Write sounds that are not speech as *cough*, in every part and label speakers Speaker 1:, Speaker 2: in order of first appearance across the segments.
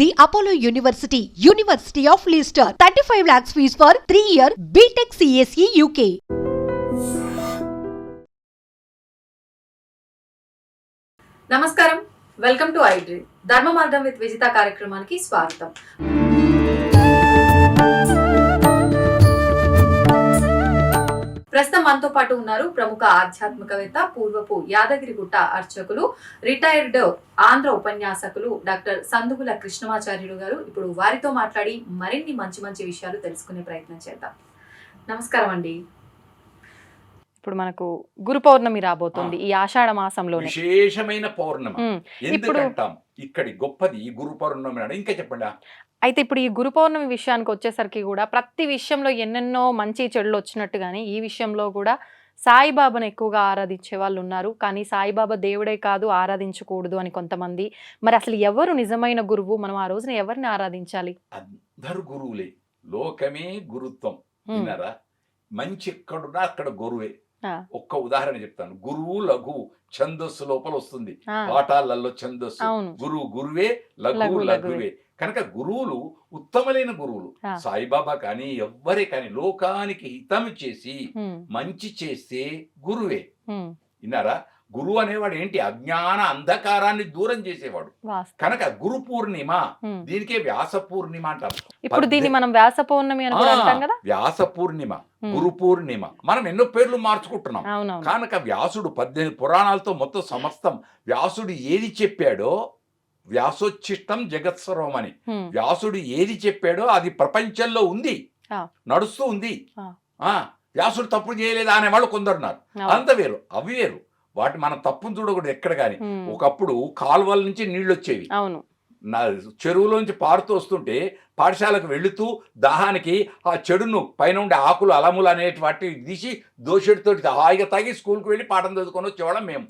Speaker 1: The Apollo university university of Leicester thirty five lakhs fees for three year BTech CSE UK
Speaker 2: నమస్కారం. Welcome to iDream Dharma Margam with Vijitha కార్యక్రమానికి స్వాగతం. ప్రస్తుతం మనతో పాటు ఉన్నారు ప్రముఖ ఆధ్యాత్మికవేత్త పూర్వపు యాదగిరిగుట్ట అర్చకులు రిటైర్డ్ ఆంధ్ర ఉపన్యాసకులు డాక్టర్ సందుగుల కృష్ణమాచార్యులు గారు. ఇప్పుడు వారితో మాట్లాడి మరిన్ని మంచి మంచి విషయాలు తెలుసుకునే ప్రయత్నం చేద్దాం. నమస్కారం అండి.
Speaker 3: ఇప్పుడు మనకు గురు పౌర్ణమి రాబోతుంది ఈ ఆషాఢ మాసంలోనే.
Speaker 4: విశేషమైన పౌర్ణమి.
Speaker 3: ఇప్పుడు
Speaker 4: ఎందుకంటాం? ఇక్కడి గొప్పది గురు పౌర్ణమి ఇంకా చెప్పండి?
Speaker 3: అయితే ఇప్పుడు ఈ గురు పౌర్ణమి విషయానికి వచ్చేసరికి కూడా ప్రతి విషయంలో ఎన్నెన్నో మంచి చెడులు వచ్చినట్టుగానే ఈ విషయంలో కూడా సాయిబాబాను ఎక్కువగా ఆరాధించే వాళ్ళు ఉన్నారు. కానీ సాయిబాబా దేవుడే కాదు ఆరాధించకూడదు అని కొంతమంది. మరి అసలు ఎవరు నిజమైన గురువు? మనం ఆ రోజున ఎవరిని ఆరాధించాలి?
Speaker 4: అందరు గురువులే. లోకమే గురుత్వం. విన్నారా? మంచి ఎక్కడున్నా అక్కడ గురువే. ఒక్క ఉదాహరణ చెప్తాను. గురువు లఘు ఛందస్సు లోపల వస్తుంది. పాఠాలలో ఛందస్సు. గురువు గురువే లఘు,
Speaker 3: లఘువే.
Speaker 4: కనుక గురువులు ఉత్తమమైన గురువులు. సాయిబాబా కానీ ఎవ్వరే కానీ లోకానికి హితం చేసి మంచి చేస్తే గురువే. విన్నారా? గురువు అనేవాడు ఏంటి? అజ్ఞాన అంధకారాన్ని దూరం చేసేవాడు. కనుక గురు పూర్ణిమ. దీనికే వ్యాస పూర్ణిమ అంటారు.
Speaker 3: ఇప్పుడు దీన్ని మనం వ్యాస పౌర్ణమి కదా?
Speaker 4: వ్యాస పూర్ణిమ గురు పూర్ణిమ. మనం ఎన్నో పేర్లు మార్చుకుంటున్నాం. కనుక వ్యాసుడు పద్దెనిమిది పురాణాలతో మొత్తం సమస్తం వ్యాసుడు ఏది చెప్పాడో వ్యాసోచ్ఛిష్టం జగత్సర్వం అని వ్యాసుడు ఏది చెప్పాడో అది ప్రపంచంలో ఉంది. నడుస్తూ ఉంది.
Speaker 3: ఆ.
Speaker 4: వ్యాసుడు తప్పు చేయలేదా అనేవాళ్ళు కొందరున్నారు. అంత వేరు అవి వేరు. వాటి మనం తప్పును చూడకూడదు ఎక్కడ కానీ
Speaker 3: ఉమ్,
Speaker 4: ఒకప్పుడు కాలువల నుంచి నీళ్ళు వచ్చేవి నా చెరువులోంచి పారుతూ వస్తుంటే పాఠశాలకు వెళుతూ దాహానికి ఆ చెడును పైన ఉండే ఆకులు అలములు అనేటి వాటి తీసి దోషుడితోటి హాయిగా తాగి స్కూల్కి వెళ్ళి పాఠం చదువుకొని వచ్చేవాళ్ళం మేము.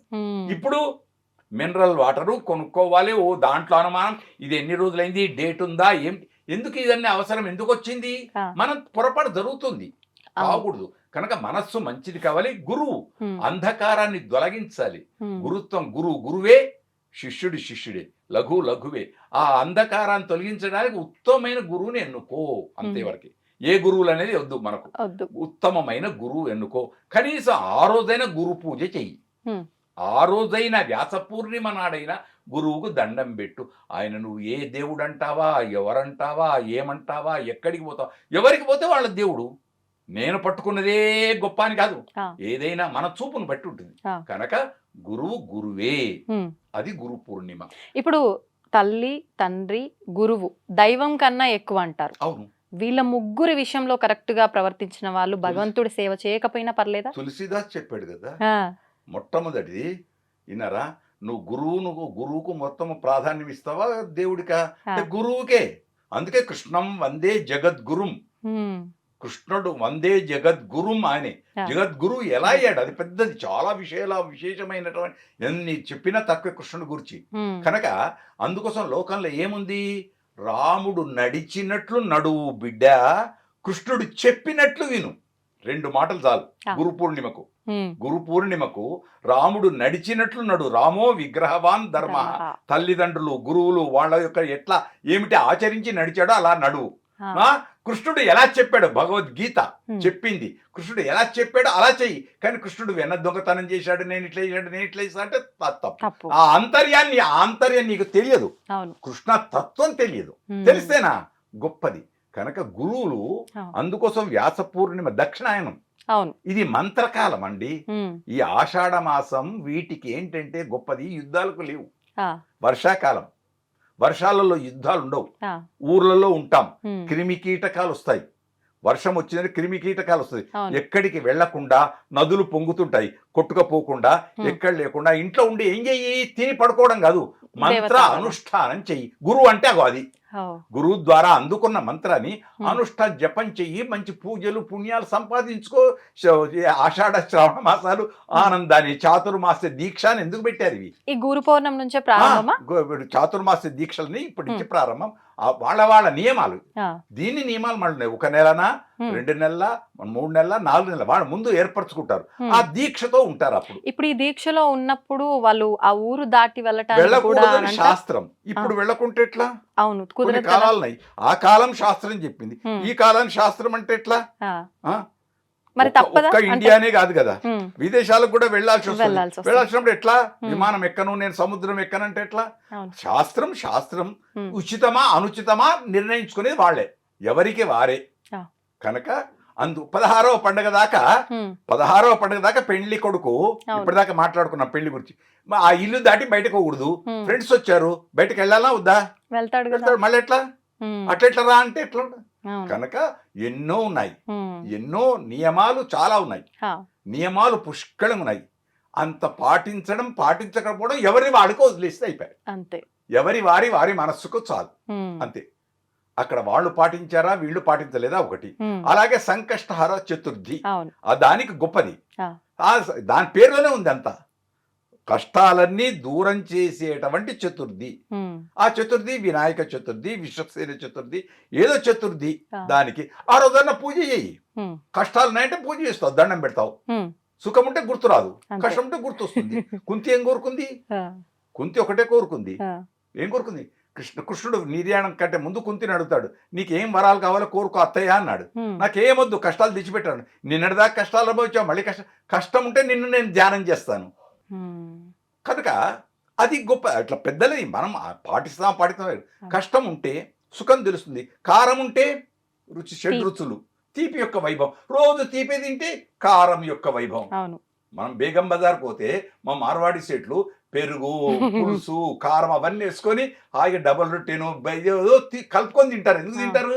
Speaker 4: ఇప్పుడు మినరల్ వాటరు కొనుక్కోవాలి. ఓ దాంట్లో అనుమానం ఇది ఎన్ని రోజులైంది డేట్ ఉందా ఏం ఎందుకు ఇదన్నీ అవసరం ఎందుకు వచ్చింది. మనం పొరపాటు జరుగుతుంది. కాకూడదు. కనుక మనస్సు మంచిది కావాలి గురువు అంధకారాన్ని తొలగించాలి. గురుత్వం గురువు గురువే శిష్యుడి శిష్యుడే లఘు లఘువే. ఆ అంధకారాన్ని తొలగించడానికి ఉత్తమమైన గురువుని ఎన్నుకో అంతేవరకు ఏ గురువులు అనేది వద్దు మనకు. ఉత్తమమైన గురువు ఎన్నుకో. కనీసం ఆ రోజైన గురు పూజ చెయ్యి. ఆ రోజైన వ్యాస పూర్ణిమ నాడైనా గురువుకు దండం పెట్టు. ఆయన నువ్వు ఏ దేవుడు అంటావా ఎవరంటావా ఏమంటావా ఎక్కడికి పోతావా ఎవరికి పోతే వాళ్ళ దేవుడు. నేను పట్టుకున్నదే గొప్ప అని కాదు. ఏదైనా మన చూపును బట్టి ఉంటుంది. కనుక గురువు గురువే. అది గురు పూర్ణిమ.
Speaker 3: ఇప్పుడు తల్లి తండ్రి గురువు దైవం కన్నా ఎక్కువ అంటారు.
Speaker 4: అవును.
Speaker 3: వీళ్ళ ముగ్గురి విషయంలో కరెక్ట్గా ప్రవర్తించిన వాళ్ళు భగవంతుడి సేవ చేయకపోయినా పర్లేదా?
Speaker 4: తులసిదాస్ చెప్పాడు కదా. మొట్టమొదటిది విన్నారా? నువ్వు గురువు నువ్వు గురువుకు మొత్తం ప్రాధాన్యం ఇస్తావా దేవుడికా? గురువుకే. అందుకే కృష్ణం వందే జగద్గురుం. కృష్ణుడు వందే జగద్గురుం ఆయనే
Speaker 3: ఆ.
Speaker 4: జగద్గురు ఎలా అయ్యాడు? అది పెద్దది. చాలా విషయాల విశేషమైనటువంటి ఎన్ని చెప్పినా తక్కువ కృష్ణుడి గురించి. కనుక అందుకోసం లోకంలో ఏముంది? రాముడు నడిచినట్లు నడువు బిడ్డ. కృష్ణుడు చెప్పినట్లు విను. రెండు మాటలు చాలు. గురు పూర్ణిమకు గురు పూర్ణిమకు రాముడు నడిచినట్లు నడు. రామో విగ్రహవాన్ ధర్మ. తల్లిదండ్రులు గురువులు వాళ్ళ యొక్క ఎట్లా ఏమిటి ఆచరించి నడిచాడో అలా నడువు కృష్ణుడు ఎలా చెప్పాడు? భగవద్గీత చెప్పింది. కృష్ణుడు ఎలా చెప్పాడో అలా చెయ్యి. కానీ కృష్ణుడు వెన్న దొంగతనం చేశాడు నేను ఇట్లా చేశాడు నేను ఇట్లా చేశాడు అంటే త- తప్పు.
Speaker 3: తప్పు.
Speaker 4: ఆ అంతర్యాన్ని ఆ అంతర్యం నీకు తెలియదు. కృష్ణ తత్వం తెలియదు. తెలిస్తేనా? గొప్పది. కనుక గురువులు. అందుకోసం వ్యాస పూర్ణిమ దక్షిణాయనం.
Speaker 3: అవును.
Speaker 4: ఇది మంత్రకాలం అండి. ఈ ఆషాఢ మాసం వీటికి ఏంటంటే గొప్పది యుద్ధాలకు లేవు. వర్షాకాలం. వర్షాలలో యుద్ధాలు ఉండవు. ఊర్లలో ఉంటాం. క్రిమి కీటకాలు వస్తాయి. వర్షం వచ్చినది క్రిమి కీటకాలు వస్తాయి. ఎక్కడికి వెళ్ళకుండా నదులు పొంగుతుంటాయి. కొట్టుకపోకుండా. ఎక్కడ లేకుండా ఇంట్లో ఉండి ఏం చెయ్యి తిని పడుకోవడం కాదు. మంత్ర. అనుష్ఠానం చెయ్యి. గురువు అంటే అది. గురువు ద్వారా అందుకున్న మంత్రాన్ని. అనుష్ఠ జపం చెయ్యి మంచి పూజలు పుణ్యాలు సంపాదించుకో ఆషాఢ శ్రావణ మాసాలు ఆనందాన్ని చాతుర్మాస దీక్ష అని ఎందుకు పెట్టారు ఇవి?
Speaker 3: ఈ గురు పౌర్ణమి నుంచే ప్రారంభమా?
Speaker 4: చాతుర్మాస దీక్షలని ఇప్పటి నుంచి ప్రారంభం. వాళ్ళ వాళ్ళ నియమాలు దీన్ని నియమాలు మళ్ళీ ఒక నెలనా. రెండు నెలల మూడు నెలల నాలుగు నెలల వాళ్ళు ముందు ఏర్పరచుకుంటారు. ఆ దీక్షతో ఉంటారు అప్పుడు
Speaker 3: ఇప్పుడు ఈ దీక్షలో ఉన్నప్పుడు వాళ్ళు ఆ ఊరు దాటి వెళ్ళటానికి అంటారు?
Speaker 4: శాస్త్రం ఇప్పుడు వెళ్ళకుంటే ఎట్లా
Speaker 3: అవును
Speaker 4: కొన్ని
Speaker 3: కుదరదు కదా?
Speaker 4: కాలాలు ఉన్నాయి ఆ కాలం శాస్త్రం చెప్పింది. ఈ కాలం శాస్త్రం అంటే ఎట్లా?
Speaker 3: మరి తప్పదా
Speaker 4: ఇండియానే కాదు కదా. విదేశాలకు కూడా వెళ్ళాల్సి వస్తుంది. వెళ్ళాల్సినప్పుడు ఎట్లా. విమానం ఎక్కను నేను సముద్రం ఎక్కనంటే ఎట్లా. శాస్త్రం శాస్త్రం. ఉచితమా అనుచితమా నిర్ణయించుకునేది వాళ్ళే ఎవరికి వారే. కనుక అందు పదహారవ పండగ దాకా. పదహారవ పండగ దాకా పెళ్ళి కొడుకు. ఇప్పటిదాకా మాట్లాడుకున్నాం పెళ్ళి గురించి ఆ ఇల్లు దాటి బయటకు పోకూడదు. ఫ్రెండ్స్ వచ్చారు బయటకు వెళ్ళాలా వద్దా
Speaker 3: వెళ్తాడు
Speaker 4: మళ్ళీ ఎట్లా. అట్లెట్లా రా అంటే ఎట్లా. కనుక ఎన్నో ఉన్నాయి. ఎన్నో నియమాలు చాలా ఉన్నాయి. నియమాలు పుష్కలం ఉన్నాయి. అంత పాటించడం పాటించకపోవడం ఎవరి వాడికి వదిలేస్తే అయిపోయాయి
Speaker 3: అంతే.
Speaker 4: ఎవరి వారి వారి మనస్సుకు చాలు. అంతే. అక్కడ వాళ్ళు పాటించారా వీళ్ళు పాటించలేదా ఒకటి. అలాగే సంకష్టహర చతుర్థి. దానికి గొప్పది. దాని పేరులోనే ఉంది అంతా. కష్టాలన్నీ దూరం చేసేటువంటి చతుర్థి. ఆ చతుర్థి వినాయక చతుర్థి విశ్వసేన చతుర్థి ఏదో చతుర్థి. దానికి ఆ రోజన్నా పూజ చేయి. కష్టాలు ఉన్నాయంటే పూజ చేస్తావు దండం పెడతావు. సుఖం ఉంటే గుర్తురాదు
Speaker 3: అంతే.
Speaker 4: కష్టం ఉంటే గుర్తొస్తుంది కుంతి ఏం కోరుకుంది. కుంతి ఒకటే కోరుకుంది. ఏం కోరుకుంది కృష్ణ కృష్ణుడు నిర్యాణం కంటే ముందు కుంతిని అడుగుతాడు నీకేం వరాలు కావాలో కోరుకో అత్తయ్య అన్నాడు. నాకేమొద్దు కష్టాలు తెచ్చిపెట్టాను నిన్నటిదాకా కష్టాలు అనుభవించావు మళ్ళీ కష్టం కష్టం ఉంటే నిన్ను నేను ధ్యానం చేస్తాను. కనుక అది గొప్ప అట్లా పెద్దలది మనం పాటిస్తాం పాటిస్తాం. కష్టం ఉంటే సుఖం తెలుస్తుంది. కారం ఉంటే రుచి షడ్
Speaker 3: తీపి.
Speaker 4: రుచులు. తీపి యొక్క వైభవం. రోజు తీపి తింటే కారం యొక్క వైభవం.
Speaker 3: అవును.
Speaker 4: మనం బేగం బజార్ పోతే మా మార్వాడి సెట్లు పెరుగు పులుసు కారం అవన్నీ వేసుకొని హాయిగా డబల్ రొట్టెను కలుపుకొని తింటారు ఎందుకు. తింటారు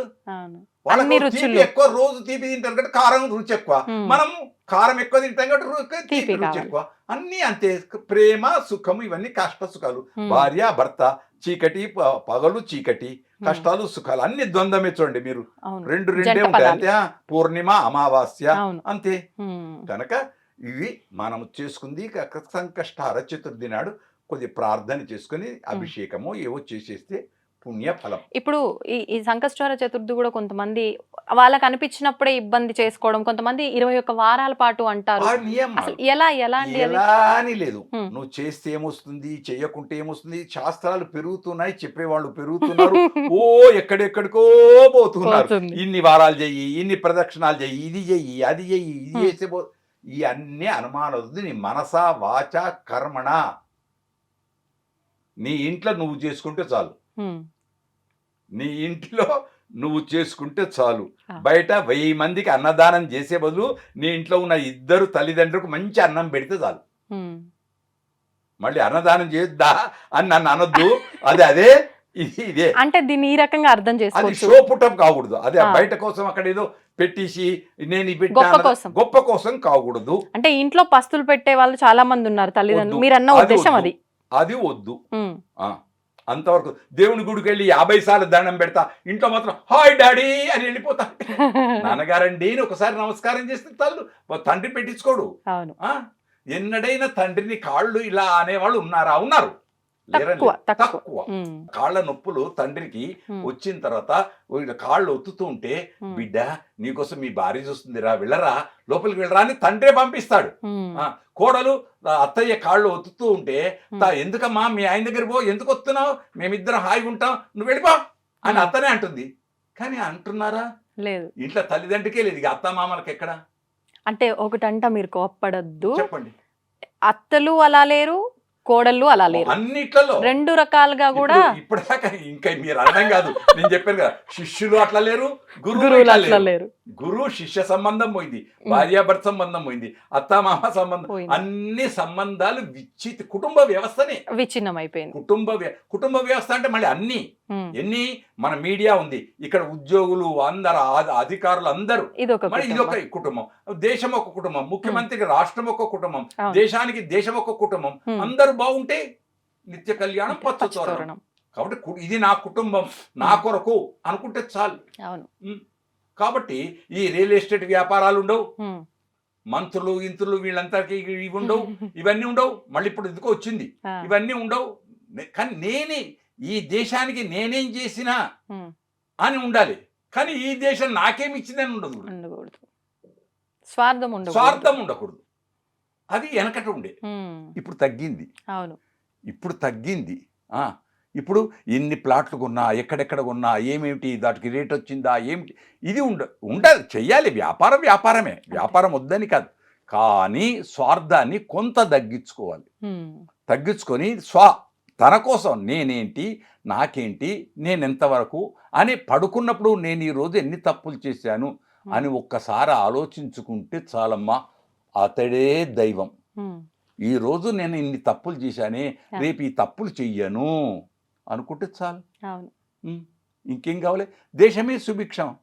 Speaker 4: వాళ్ళకు తీపి. ఎక్కువ రోజు తీపి తింటారు కాబట్టి కారం రుచి ఎక్కువ. మనం కారం ఎక్కువ తింటాం కాబట్టి తీపి రుచి. ఎక్కువ అన్ని అంతే ప్రేమ సుఖం ఇవన్నీ కష్ట సుఖాలు. భార్య భర్త చీకటి పగలు చీకటి. కష్టాలు సుఖాలు అన్ని ద్వంద్వమే చూడండి మీరు రెండు రెండే ఉంటాయి. అంతే పూర్ణిమ అమావాస్య అంతే. కనుక ఇవి మనం చేసుకుంది క- సంకష్టహార చతుర్థి నాడు కొద్ది ప్రార్థన చేసుకుని అభిషేకము ఏవో చేసేస్తే పుణ్య ఫలం
Speaker 3: ఇప్పుడు ఈ ఈ సంకష్టహార చతుర్థి కూడా కొంతమంది వాళ్ళకి అనిపించినప్పుడే ఇబ్బంది చేసుకోవడం కొంతమంది ఇరవై ఒక్క వారాల పాటు అంటారు. ఎలా ఎలా
Speaker 4: ఎలా అని లేదు. నువ్వు చేస్తే ఏమొస్తుంది చెయ్యకుంటే ఏమొస్తుంది శాస్త్రాలు పెరుగుతున్నాయి చెప్పేవాళ్ళు పెరుగుతున్నారు ఓ ఎక్కడెక్కడికో పోతున్నారు. ఇన్ని వారాలు చెయ్యి ఇన్ని ప్రదక్షిణాలు చెయ్యి ఇది చెయ్యి అది చెయ్యి ఇది
Speaker 3: హ్మ్.
Speaker 4: ఈ అన్ని అనుమానం వద్దు నీ మనస వాచ కర్మణ నీ ఇంట్లో నువ్వు చేసుకుంటే చాలు. నీ ఇంట్లో నువ్వు చేసుకుంటే చాలు. బయట వెయ్యి మందికి అన్నదానం చేసే బదులు నీ ఇంట్లో ఉన్న ఇద్దరు తల్లిదండ్రులకు మంచి అన్నం పెడితే చాలు. మళ్ళీ అన్నదానం చేద్దా అని నన్ను అనొద్దు *laughs* అది అదే ఇది
Speaker 3: అంటే దీన్ని ఈ రకంగా అర్థం
Speaker 4: అది
Speaker 3: చేసుకోవచ్చు.
Speaker 4: షో పుట్టం కాకూడదు. అదే
Speaker 3: ఆ.
Speaker 4: బయట కోసం అక్కడ ఏదో పెట్టేసి నేను ఈ
Speaker 3: గొప్ప
Speaker 4: అన్నది-
Speaker 3: కోసం.
Speaker 4: గొప్ప కోసం కాకూడదు.
Speaker 3: అంటే ఇంట్లో పస్తులు పెట్టే వాళ్ళు చాలా మంది ఉన్నారు తల్లిదండ్రులు.
Speaker 4: వద్దు.
Speaker 3: మీరు అన్న
Speaker 4: అది
Speaker 3: ఉద్దేశం
Speaker 4: వద్దు.
Speaker 3: అది.
Speaker 4: అది వద్దు. ఆ, అంతవరకు దేవుని గుడికి వెళ్ళి యాభై సార్లు దండం పెడతా. ఇంట్లో మాత్రం హాయ్ డాడీ అని వెళ్ళిపోతా. *laughs* నాన్నగారండి అని ఒకసారి నమస్కారం చేస్తే తల్లు తండ్రి పెట్టించుకోడు.
Speaker 3: అవును.
Speaker 4: ఆ? ఎన్నడైనా తండ్రిని కాళ్ళు ఇలా అనేవాళ్ళు ఉన్నారా? ఉన్నారు.
Speaker 3: తక్కువ.
Speaker 4: కాళ్ళ నొప్పులు తండ్రికి. వచ్చిన తర్వాత కాళ్ళు ఒత్తుతూ ఉంటే. బిడ్డ నీకోసం మీ భార్య చూస్తుందిరా వెళ్ళరా లోపలికి వెళ్ళరా అని తండ్రే పంపిస్తాడు. కోడలు అత్తయ్య కాళ్ళు ఒత్తుతూ ఉంటే
Speaker 3: హ్మ్.
Speaker 4: "తా, ఎందుకమ్మా మీ ఆయన దగ్గర పో ఎందుకు వస్తున్నావు? మేమిద్దరం హాయిగా ఉంటాం నువ్వు వెళ్ళిపో అని. అత్తనే అంటుంది. కానీ అంటున్నారా?
Speaker 3: లేదు.
Speaker 4: ఇంట్లో తల్లిదండ్రికే లేదు ఇక అత్త మామలకి ఎక్కడ?
Speaker 3: అంటే ఒకటంట మీరు కోప్పడద్దు.
Speaker 4: చెప్పండి.
Speaker 3: అత్తలు అలా లేరు కోడళ్ళు అలా లేరు.
Speaker 4: అన్నిట్లలో.
Speaker 3: రెండు రకాలుగా కూడా
Speaker 4: ఇప్పుడు ఇప్పటిదాకా ఇంకా మీరు అర్థం కాదు. నేను చెప్పాను కదా శిష్యులు అట్లా లేరు గురువులు
Speaker 3: అట్లా
Speaker 4: లేరు. గురువు శిష్య సంబంధం పోయింది భార్యాభర్త సంబంధం పోయింది అత్తామామ సంబంధం. అన్ని సంబంధాలు విచ్చిత్ కుటుంబ వ్యవస్థనే.
Speaker 3: విచ్ఛిన్నం అయిపోయింది
Speaker 4: కుటుంబ కుటుంబ వ్యవస్థ అంటే మళ్ళీ అన్ని. ఎన్ని? మన మీడియా ఉంది. ఇక్కడ ఉద్యోగులు అందరు అధికారులు అందరూ. మరి ఇది ఒక కుటుంబం. దేశం ఒక కుటుంబం ముఖ్యమంత్రికి రాష్ట్రం ఒక కుటుంబం. దేశానికి దేశం ఒక కుటుంబం. అందరూ బాగుంటే నిత్య కళ్యాణం పచ్చతోరణం. కాబట్టి ఇది నా కుటుంబం నా కొరకు అనుకుంటే చాలు. కాబట్టి ఈ రియల్ ఎస్టేట్ వ్యాపారాలు ఉండవు. మంత్రులు ఇంతులు వీళ్ళందరికీ ఇవి ఉండవు. *laughs* ఇవన్నీ ఉండవు. మళ్ళీ ఇప్పుడు ఎందుకో వచ్చింది. ఇవన్నీ ఉండవు. కానీ నేనే ఈ దేశానికి నేనేం చేసినా. అని ఉండాలి. కానీ ఈ దేశం నాకేమి ఇచ్చిందని ఉండదు.
Speaker 3: స్వార్థం ఉండదు
Speaker 4: స్వార్థం ఉండకూడదు. అది వెనకట ఉండే. ఇప్పుడు తగ్గింది.
Speaker 3: అవును.
Speaker 4: ఇప్పుడు తగ్గింది. ఆ, ఇప్పుడు ఎన్ని ప్లాట్లు కొన్నా ఎక్కడెక్కడ కొన్నా ఏమేమిటి దానికి రేట్ వచ్చిందా ఏమిటి ఇది ఉండ ఉండాలి. చెయ్యాలి. వ్యాపారం వ్యాపారమే. వ్యాపారం వద్దని కాదు. కానీ స్వార్థాన్ని కొంత తగ్గించుకోవాలి. తగ్గించుకొని స్వ తన కోసం నేనేంటి నాకేంటి నేను ఎంతవరకు అని పడుకున్నప్పుడు నేను ఈరోజు ఎన్ని తప్పులు చేశాను అని ఒక్కసారి ఆలోచించుకుంటే చాలమ్మా అతడే దైవం. ఈరోజు నేను ఇన్ని తప్పులు చేశానే రేపు ఈ తప్పులు చెయ్యను అనుకుంటే చాలు.
Speaker 3: అవును.
Speaker 4: ఇంకేం కావాలి? దేశమే సుభిక్షం.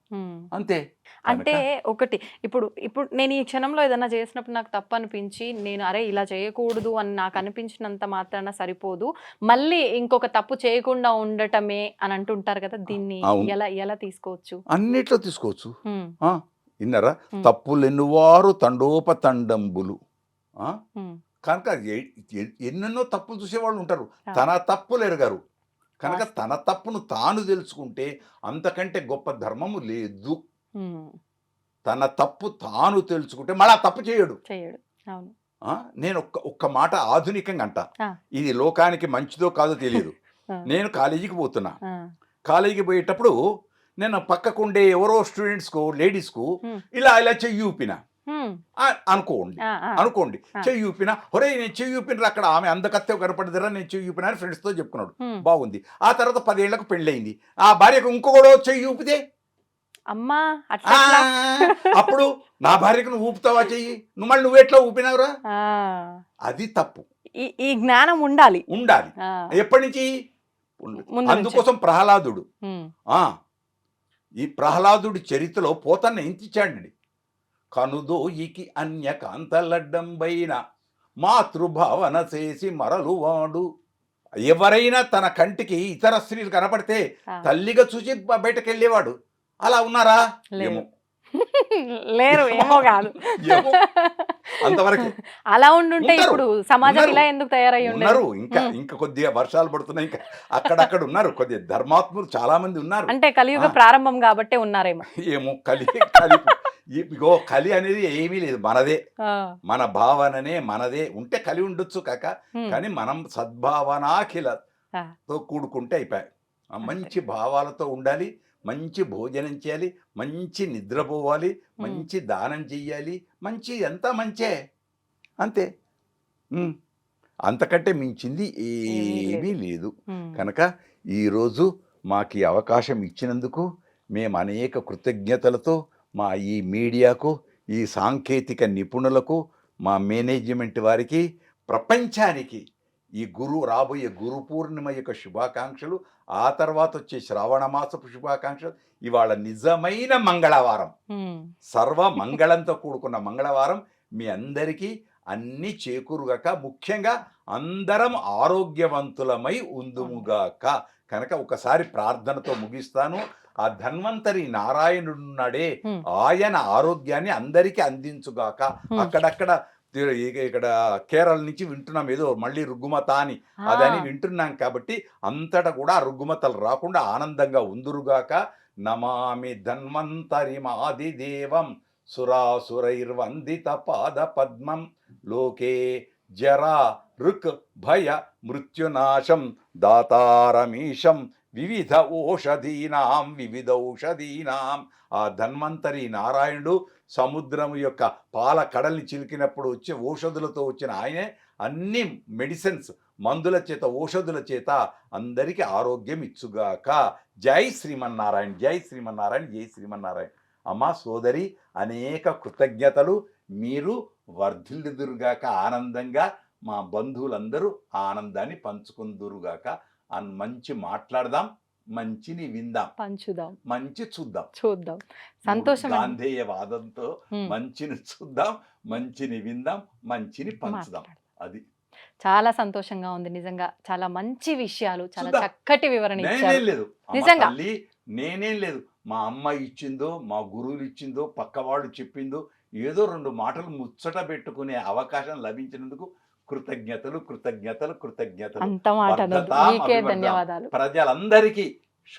Speaker 4: అంతే.
Speaker 3: అంటే ఒకటి ఇప్పుడు ఇప్పుడు నేను ఈ క్షణంలో ఏదైనా చేసినప్పుడు నాకు తప్పు అనిపించి నేను అరే ఇలా చేయకూడదు అని నాకు అనిపించినంత మాత్రాన సరిపోదు. మళ్ళీ ఇంకొక తప్పు చేయకుండా ఉండటమే అని అంటుంటారు కదా దీన్ని. ఎలా ఎలా తీసుకోవచ్చు?
Speaker 4: అన్నిట్లో తీసుకోవచ్చు. విన్నారా? తప్పులెన్నువారు తండోపతండంబులు. కనుక ఎన్నెన్నో తప్పులు చూసేవాళ్ళు ఉంటారు. తన తప్పులు ఎరగరు కనుక. తన తప్పును తాను తెలుసుకుంటే అంతకంటే గొప్ప ధర్మము లేదు. తన తప్పు తాను తెలుసుకుంటే మళ్ళీ తప్పు చేయడు.
Speaker 3: చేయడు. అవును.
Speaker 4: ఆ, నేను ఒక్క ఒక్క మాట ఆధునికంగా అంట. ఇది లోకానికి మంచిదో కాదో తెలియదు. నేను కాలేజీకి పోతున్నా. కాలేజీకి పోయేటప్పుడు నేను పక్కకుండే ఎవరో స్టూడెంట్స్కు లేడీస్కు. ఇలా ఇలా చెయ్యి ఊపిన. అనుకోండి. అనుకోండి. చెయ్యి ఊపిన ఒరే నేను చెయ్యి ఊపినరా అక్కడ? ఆమె అందకత్తే కనపడదిరా నేను చెయ్యి ఊపిన అని ఫ్రెండ్స్తో చెప్పుకున్నాడు. బాగుంది. ఆ తర్వాత పదేళ్ళకు పెళ్ళయింది. ఆ భార్యకు ఇంకొకడో చెయ్యి ఊపితే?
Speaker 3: అమ్మా.
Speaker 4: అప్పుడు నా భార్యకు నువ్వు ఊపుతావా చెయ్యి? నువ్వు మళ్ళీ నువ్వెట్లా ఊపినావురా?
Speaker 3: ఆ,
Speaker 4: అది తప్పు.
Speaker 3: ఈ జ్ఞానం ఉండాలి.
Speaker 4: ఉండాలి. ఎప్పటి నుంచి. అందుకోసం ప్రహ్లాదుడు. ఈ ప్రహ్లాదుడి చరిత్రలో పోతన్న ఇంతిచ్చాడండి కనుదోయికి అన్య కాంతలడ్డంబైన మాతృభావన చేసి మరలువాడు ఎవరైనా తన కంటికి ఇతర స్త్రీలు కనపడితే. తల్లిగా చూసి బయటకు వెళ్ళేవాడు అలా ఉన్నారా. ఏమో *laughs*
Speaker 3: లేరు ఏమో కాదు.
Speaker 4: అంతవరకే *laughs*
Speaker 3: అలా ఉండుంటే. ఇప్పుడు సమాజం. ఇలా ఎందుకు తయారై
Speaker 4: ఉన్నారు ఇంకా. ఇంకా కొద్దిగా వర్షాలు పడుతున్నాయి ఇంకా అక్కడక్కడ ఉన్నారు కొద్దిగా ధర్మాత్ములు చాలా మంది ఉన్నారు
Speaker 3: అంటే కలియుగ. ప్రారంభం కాబట్టే ఉన్నారేమో
Speaker 4: ఏమో కలి కలి ఇగో కలి అనేది ఏమీ లేదు మనదే. మన భావననే మనదే. ఉంటే కలి ఉండొచ్చు కాక కానీ మనం సద్భావనాఖిలతో. కూడుకుంటే అయిపోయాయి. ఆ మంచి భావాలతో ఉండాలి మంచి భోజనం చేయాలి మంచి నిద్రపోవాలి మంచి దానం చెయ్యాలి మంచి ఎంత మంచే. అంతే. అంతకంటే మించింది ఏమీ లేదు. కనుక ఈరోజు మాకు అవకాశం ఇచ్చినందుకు మేము అనేక కృతజ్ఞతలతో మా ఈ మీడియాకు ఈ సాంకేతిక నిపుణులకు మా మేనేజ్మెంట్ వారికి ప్రపంచానికి ఈ గురు రాబోయే గురు పూర్ణిమ యొక్క శుభాకాంక్షలు ఆ తర్వాత వచ్చే శ్రావణ మాసపు శుభాకాంక్షలు ఇవాళ నిజమైన మంగళవారం. సర్వ మంగళంతో కూడుకున్న మంగళవారం మీ అందరికీ అన్ని చేకూరుగాక ముఖ్యంగా అందరం ఆరోగ్యవంతులమై ఉందుముగాక. కనుక ఒకసారి ప్రార్థనతో ముగిస్తాను. ఆ ధన్వంతరి నారాయణుడున్నాడే. ఆయన ఆరోగ్యాన్ని అందరికీ అందించుగాక. అక్కడక్కడ ఇక్కడ కేరళ నుంచి వింటున్నాం. ఏదో మళ్ళీ రుగ్గుమత అని. అదని వింటున్నాం కాబట్టి అంతటా కూడా రుగ్గుమతలు రాకుండా ఆనందంగా ఉందురుగాక. నమామి ధన్వంతరి మాదిదేవం సురాసురైర్వందిత పాద పద్మం. లోకే జరా రుక్ భయ మృత్యునాశం. దాతారమీశం. వివిధ ఓషధీనాం వివిధ ఔషధీనాం. ఆ ధన్వంతరి నారాయణుడు సముద్రం యొక్క పాల కడల్ని చిలికినప్పుడు వచ్చే ఔషధులతో వచ్చిన ఆయనే అన్ని మెడిసిన్స్ మందుల చేత ఔషధుల చేత అందరికీ ఆరోగ్యం ఇచ్చుగాక. జై శ్రీమన్నారాయణ జై శ్రీమన్నారాయణ జై శ్రీమన్నారాయణ. అమ్మ సోదరి అనేక కృతజ్ఞతలు. మీరు వర్ధిల్లుదురుగాక ఆనందంగా మా బంధువులందరూ ఆనందాన్ని పంచుకుందురుగాక. అని మంచి మాట్లాడదాం మంచిని విందాం.
Speaker 3: పంచుదాం.
Speaker 4: మంచి చూద్దాం.
Speaker 3: చూద్దాం. సంతోషం
Speaker 4: గాంధేయ వాదంతో మంచిని చూద్దాం మంచిని విందాం మంచిని పంచుదాం. అది.
Speaker 3: చాలా సంతోషంగా ఉంది నిజంగా. చాలా మంచి విషయాలు చాలా. చక్కటి వివరణ
Speaker 4: లేదు.
Speaker 3: నిజంగా.
Speaker 4: నేనేం లేదు. మా అమ్మ ఇచ్చిందో మా గురువులు ఇచ్చిందో పక్కవాళ్ళు చెప్పిందో ఏదో రెండు మాటలు ముచ్చట పెట్టుకునే అవకాశం లభించినందుకు కృతజ్ఞతలు కృతజ్ఞతలు కృతజ్ఞతలు.
Speaker 3: అంత మాట. ధన్యవాదాలు.
Speaker 4: ప్రజలందరికీ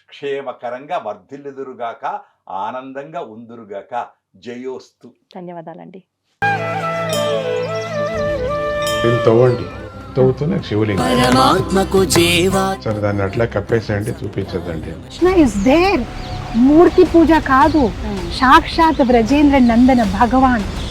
Speaker 4: క్షేమకరంగా వర్ధిల్లుదురుగాక ఆనందంగా ఉందురుగాక. జయోస్తు.
Speaker 3: ధన్యవాదాలండి.
Speaker 5: దీన్ని తవ్వండి. తవ్వుతూనే శివలింగం.
Speaker 6: పరమాత్మకు జీవా.
Speaker 5: సరే దాన్ని అట్లా కప్పేసేయండి చూపించదండి
Speaker 7: కృష్ణ ఇస్ దేర్ మూర్తి పూజ కాదు. సాక్షాత్ బ్రజేంద్ర నందన భగవాన్.